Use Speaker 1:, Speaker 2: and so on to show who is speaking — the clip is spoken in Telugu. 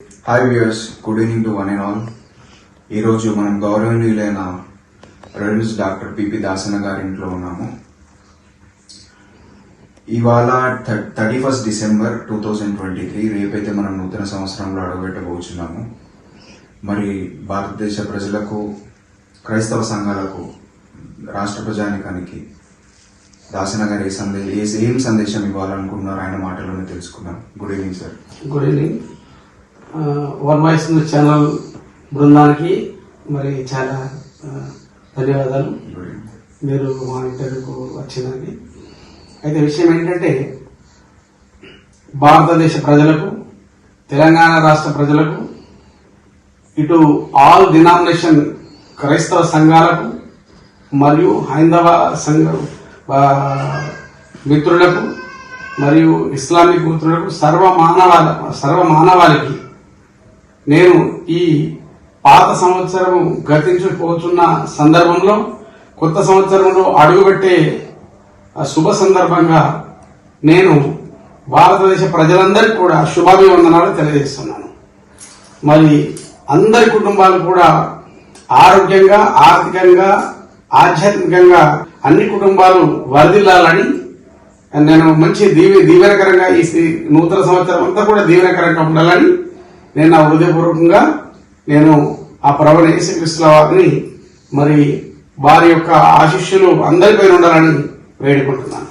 Speaker 1: Hi viewers good evening to one and all ఈరోజు మనం గౌరవనీయులైన రెవెన్యూస్ డాక్టర్ పిపి దాసన గారి ఇంట్లో ఉన్నాము. ఇవాళ thirty first December two thousand twenty three రేపైతే మనం నూతన సంవత్సరంలో అడుగుపెట్టబోతున్నాము మరి భారతదేశ ప్రజలకు క్రైస్తవ సంఘాలకు రాష్ట్ర ప్రజానికానికి దాసన గారు ఏ సందేశం ఏం సందేశం ఇవ్వాలనుకుంటున్నారు ఆయన మాటలోనే తెలుసుకున్నాం good evening sir
Speaker 2: good evening one voice news channel బృందానికి మరి చాలా ధన్యవాదాలు. మీరు మా ఇంటర్వ్యూకు వచ్చినది అయితే విషయం ఏంటంటే భారతదేశ ప్రజలకు తెలంగాణ రాష్ట్ర ప్రజలకు ఇటు ఆల్ డినామినేషన్ క్రైస్తవ సంఘాలకు మరియు హైందవ సంఘ మిత్రులకు మరియు ఇస్లామిక్ మిత్రులకు సర్వ మానవాల సర్వ మానవాళికి నేను ఈ పాత సంవత్సరం గతించిపోతున్న సందర్భంలో కొత్త సంవత్సరంలో అడుగుపెట్టే శుభ సందర్భంగా నేను భారతదేశ ప్రజలందరికీ కూడా శుభాభివందనాలు తెలియజేస్తున్నాను. మరి అందరి కుటుంబాలు కూడా ఆరోగ్యంగా ఆర్థికంగా ఆధ్యాత్మికంగా అన్ని కుటుంబాలు వరదిల్లాలని నేను మంచి దీవె దీవెనకరంగా ఈ నూతన సంవత్సరం అంతా కూడా దీవెనకరంగా ఉండాలని నేను నా హృదయపూర్వకంగా నేను ఆ ప్రవణ యేసుక్రీస్తుల వారిని మరి వారి యొక్క ఆశిష్యులు అందరిపైన ఉండాలని వేడుకుంటున్నాను.